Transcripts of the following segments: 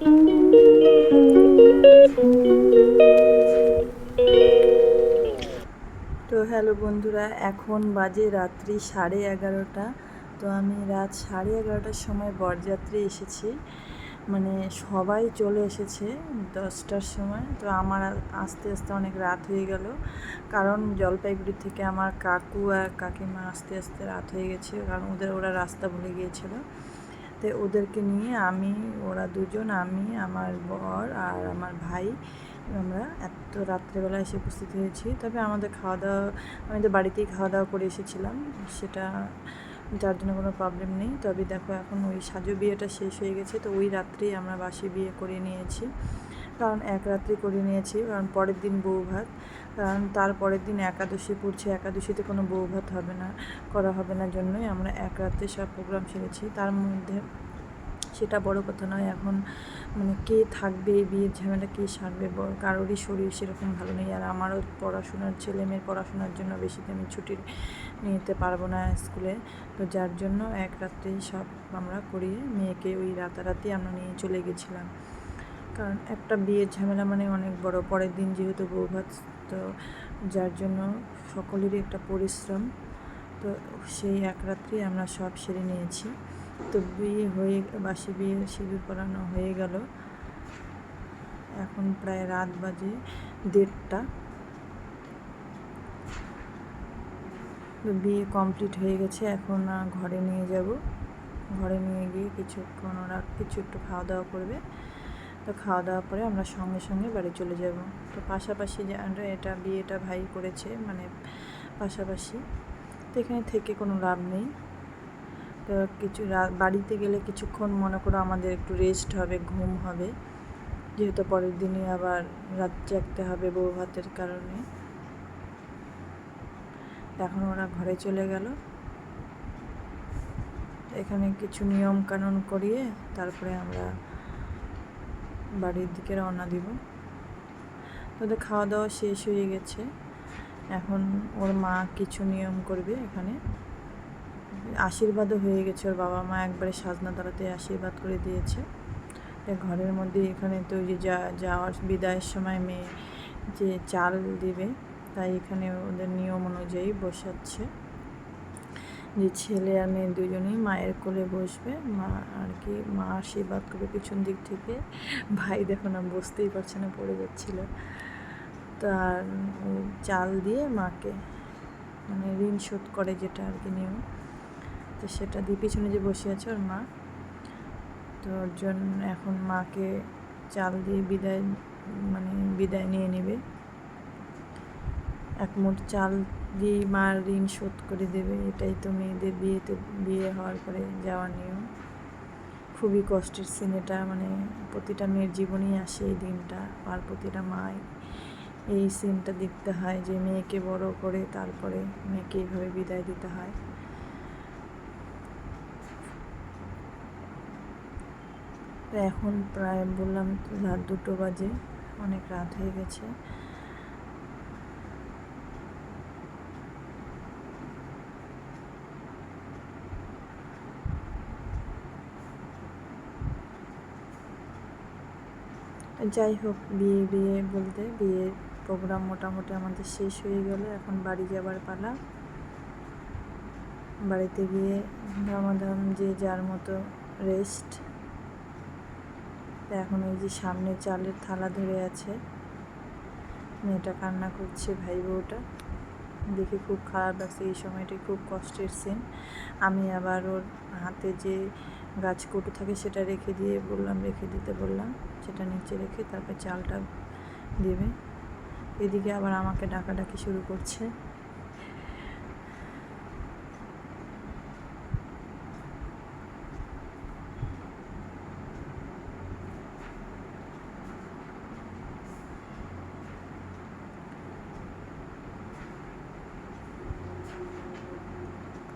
তো হ্যালো বন্ধুরা, এখন বাজে রাত্রি সাড়ে এগারোটা। তো আমি রাত সাড়ে এগারোটার সময় বরযাত্রী এসেছি। মানে সবাই চলে এসেছে দশটার সময়। তো আমার আস্তে আস্তে অনেক রাত হয়ে গেল। কারণ জলপাইগুড়ি থেকে আমার কাকু আর কাকিমা আস্তে আস্তে রাত হয়ে গেছে। কারণ ওদের ওরা রাস্তা ভুলে গিয়েছিল। তো ওদেরকে নিয়ে আমি, ওরা দুজন, আমি, আমার বর আর আমার ভাই, আমরা এত রাত্রেবেলা এসে উপস্থিত হয়েছি। তবে আমাদের খাওয়া দাওয়া আমি তো বাড়িতেই খাওয়া দাওয়া করে এসেছিলাম, সেটা যার জন্য কোনো প্রবলেম নেই। তবে দেখো, এখন ওই সাজু বিয়েটা শেষ হয়ে গেছে, তো ওই রাত্রেই আমরা বাসি বিয়ে করে নিয়েছি। কারণ এক রাত্রি করে নিয়েছি, কারণ পরের দিন বউ ভাত। কারণ তার পরের দিন একাদশী পড়ছে, একাদশীতে কোনো বউ ভাত হবে না, করা হবে না জন্যই আমরা এক রাত্রে সব প্রোগ্রাম সেরেছি। তার মধ্যে সেটা বড় কথা নয়, এখন মানে কে থাকবে বিয়ের ঝামেলা কে সারবে কারোরই শরীর সেরকম ভালো নেই। আর আমারও পড়াশোনার ছেলে মেয়ের পড়াশোনার জন্য বেশি দিন ছুটি নিতে পারব না স্কুলে। তো যার জন্য এক রাত্রেই সব আমরা করিয়ে মেয়েকে ওই রাতারাতি আমরা নিয়ে চলে গেছিলাম। কারণ একটা বিয়ের ঝামেলা মানে অনেক বড়। পরের দিন যেহেতু বৌভাত তো যার জন্য সকলেরই একটা পরিশ্রম। তো সেই এক রাত্রি আমরা সব সেরে নিয়েছি। তো বিয়ে হয়ে, বাসি বিয়ে সিঁদুর পরানো হয়ে গেল। এখন প্রায় রাত বাজে দেড়টা। তো বিয়ে কমপ্লিট হয়ে গেছে, এখন ঘরে নিয়ে যাব। ঘরে নিয়ে গিয়ে কিছুক্ষণ ওরা কিছু একটু খাওয়া দাওয়া করবে। তো খাওয়া দাওয়া পরে আমরা সঙ্গে সঙ্গে বাড়ি চলে যাব। তো পাশাপাশি যে এটা বিয়েটা ভাই করেছে মানে পাশাপাশি। তো এখানে থেকে কোনো লাভ নেই। তো কিছু বাড়িতে গেলে কিছুক্ষণ মনে করো আমাদের একটু রেস্ট হবে, ঘুম হবে। যেহেতু পরের দিনই আবার রাত জাগতে হবে বউ ভাতের কারণে। এখন ওরা ঘরে চলে গেল। এখানে কিছু নিয়ম কানুন করিয়ে তারপরে আমরা বাড়ির দিকে রওনা দিব। ওদের খাওয়া দাওয়া শেষ হয়ে গেছে। এখন ওর মা কিছু নিয়ম করবে এখানে। আশীর্বাদও হয়ে গেছে ওর বাবা মা একবারে সাজনা দাঁড়াতে আশীর্বাদ করে দিয়েছে। ঘরের মধ্যে এখানে তো যা, যাওয়ার বিদায়ের সময় মেয়ে যে চাল দিবে, তাই এখানে ওদের নিয়ম অনুযায়ী বসাচ্ছে। যে ছেলে আর মেয়ে দুজনেই মায়ের কোলে বসবে। মা আর কি, মা আশীর্বাদ করবে পিছন দিক থেকে, ভাই দেখো না বসতেই পারছে না, পড়ে যাচ্ছিল। তার চাল দিয়ে মাকে মানে ঋণ শোধ করে যেটা আর কি নিয়ম। তো সেটা দিয়ে পিছনে যে বসে আছে ওর মা। তো ওর জন্য এখন মাকে চাল দিয়ে বিদায় মানে বিদায় নিয়ে নেবে। এক মুঠ চাল দিয়ে মার ঋণ শোধ করে দেবে, এটাই তো মেয়েদের বিয়েতে, বিয়ে হওয়ার পরে যাওয়ার নিয়ম। খুবই কষ্টের সিন এটা মানে প্রতিটা মেয়ের জীবনেই আসে এই দিনটা, আর প্রতিটা মাই এই সিনটা দেখতে হয় যে মেয়েকে বড় করে তারপরে মেয়েকে এইভাবে বিদায় দিতে হয়। এখন প্রায় বললাম রাত দুটো বাজে, অনেক রাত হয়ে গেছে। যাই হোক, বিয়ে বিয়ে বলতে বিয়ের প্রোগ্রাম মোটামুটি আমাদের শেষ হয়ে গেল। এখন বাড়ি যাবার পালা। বাড়িতে গিয়ে ধর্মাধর্ম যে যার মতো রেস্ট এখন ওই যে সামনে চালের থালা ধরে আছে। মেয়েটা কান্না করছে ভাই বউটা দেখে খুব খারাপ লাগছে, এই সময়টা খুব কষ্টের সিন আমি আবার ওর হাতে যে গাছ কটু থাকে সেটা রেখে দিয়ে বললাম, রেখে দিতে বললাম। সেটা নিচে রেখে তারপর চালটা দেবে। এদিকে আবার আমাকে ডাকাডাকি শুরু করছে।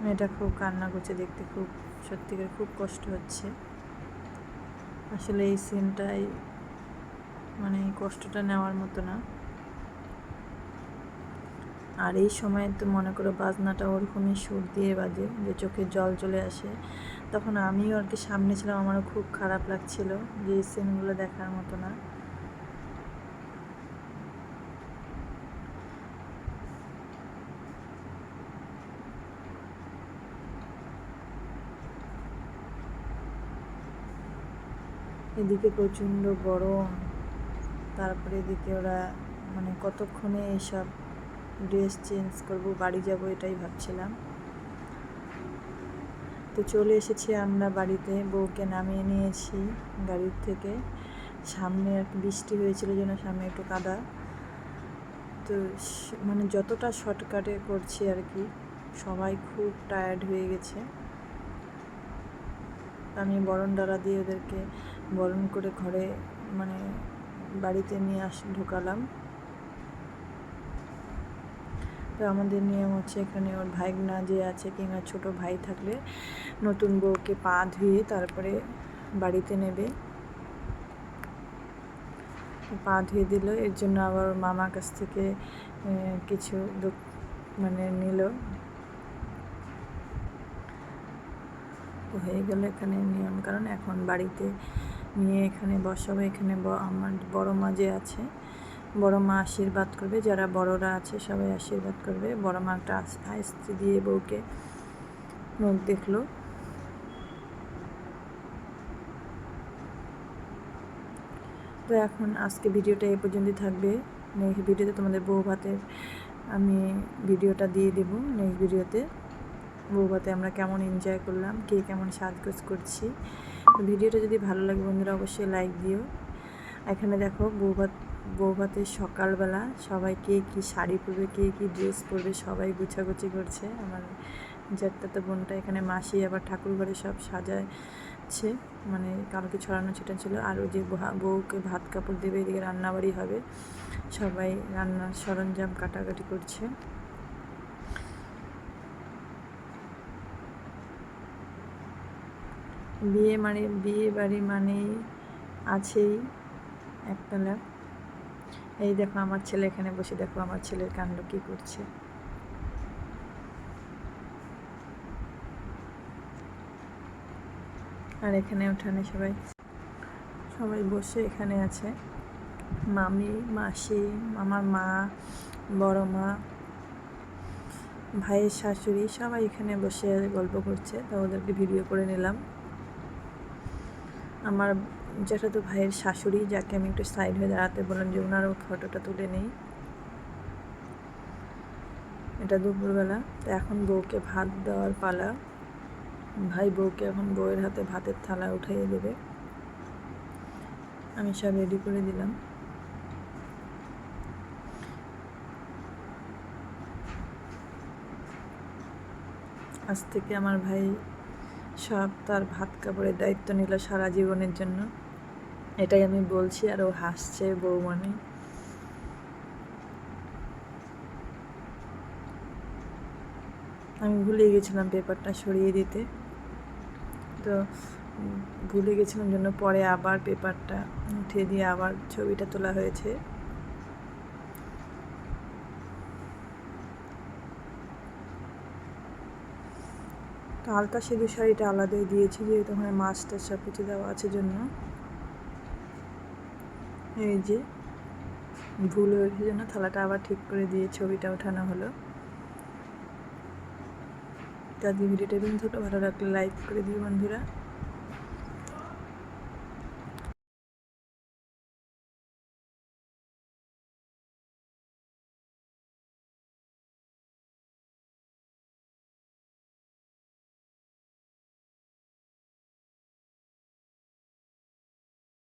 মেয়েটা খুব কান্না করছে, দেখতে খুব সত্যিকার খুব কষ্ট হচ্ছে। আসলে এই সিনটাই মানে কষ্টটা নেওয়ার মতো না। আর এই সময় তো মনে করো বাজনাটা ওরকমই সুর দিয়ে বাজে, যে চোখে জল চলে আসে। তখন আমিও আর কি সামনে ছিলাম, আমারও খুব খারাপ লাগছিল যে এই সিনগুলো দেখার মতো না। এদিকে প্রচণ্ড গরম, তারপরে এদিকে ওরা মানে কতক্ষণে এইসব ড্রেস চেঞ্জ করব, বাড়ি যাব এটাই ভাবছিলাম। তো চলে এসেছি আমরা বাড়িতে, বউকে নামিয়ে নিয়েছি গাড়ির থেকে। সামনে আর বৃষ্টি হয়েছিল যেন সামনে একটু কাদা। তো মানে যতটা শর্টকাটে করছি আর কি, সবাই খুব টায়ার্ড হয়ে গেছে। আমি বরণ ডালা দিয়ে ওদেরকে বরণ করে ঘরে মানে বাড়িতে নিয়ে আস, ঢোকালাম। তো আমাদের নিয়ম হচ্ছে এখানে ওর ভাইগনা যে আছে কিংবা ছোট ভাই থাকলে নতুন বউকে পা ধুয়ে তারপরে বাড়িতে নেবে। পা ধুয়ে দিল, এর জন্য আবার মামার কাছ থেকে কিছু মানে নিল। হয়ে গেল এখানে নিয়ম, কারণ এখন বাড়িতে নিয়ে এখানে বসাবো, এখানে আমার বড় মা যে আছে, বড় মা আশীর্বাদ করবে, যারা বড়রা আছে সবাই আশীর্বাদ করবে। বড় মা একটা আস- আইসক্রি দিয়ে বউকে মুখ দেখল। তো এখন আজকে ভিডিওটা এ পর্যন্তই থাকবে। নেক্সট ভিডিওতে তোমাদের বউ ভাতের আমি ভিডিওটা দিয়ে দেব নেক্সট ভিডিওতে। বউ ভাতে আমরা কেমন এনজয় করলাম, কে কেমন সাজগোজ করছি। ভিডিওটা যদি ভালো লাগে বন্ধুরা, অবশ্যই লাইক দিও। এখানে দেখো বউ ভাত বউ ভাতের সকালবেলা সবাই কে কী শাড়ি পরবে, কে কী ড্রেস পরবে, সবাই গুছাগুছি করছে। আমার জ্যাঠটাতে বোনটা এখানে, মাসি আবার ঠাকুর ঘরে সব সাজাচ্ছে। মানে কালকে ছড়ানো ছিটানো ছিল। আর ওই যে বউকে ভাত কাপড় দেবে, এদিকে রান্নাবাড়ি হবে। সবাই রান্নার সরঞ্জাম কাটাকাটি করছে। বিয়ে মানে বিয়ে বাড়ি মানেই আছেই একতলা এই দেখো আমার ছেলে এখানে বসে, দেখো আমার ছেলের কাণ্ড কি করছে। আর এখানে উঠানে সবাই। সবাই বসে এখানে আছে। মামি, মাসি আমার মা, বড় মা, ভাইয়ের শাশুড়ি সবাই এখানে বসে গল্প করছে। তো ওদেরকে ভিডিও করে নিলাম। আমার যেটা তো ভাইয়ের শাশুড়ি, যাকে আমি একটু সাইড হয়ে দাঁড়াতে বললাম যে ওনারও ফটোটা তুলে নেই। এটা দুপুরবেলা। তো এখন বউকে ভাত দেওয়ার পালা। ভাই বউকে এখন বউয়ের হাতে ভাতের থালা উঠাইয়ে দেবে। আমি সব রেডি করে দিলাম। আজ থেকে আমার ভাই সব তার ভাত কাপড়ের দায়িত্ব নিল সারা জীবনের জন্য। এটাই আমি বলছি, আর ও হাসছে বউ মানে। আমি ভুলে গেছিলাম পেপারটা সরিয়ে দিতে। তো ভুলে গেছিলাম জন্য পরে আবার পেপারটা উঠে দিয়ে আবার ছবিটা তোলা হয়েছে। তো হালকা সেদু শাড়িটা আলাদাই দিয়েছি, যেহেতু ওখানে মাছটা সব কিছু দেওয়া আছে জন্য। এই যে, ভুল হয়েছে জন্য থালাটা আবার ঠিক করে দিয়ে ছবিটা ওঠানো হলো। তো আজকে ভিডিওটা কিন্তু ভালো লাগলে লাইক করে দিও বন্ধুরা।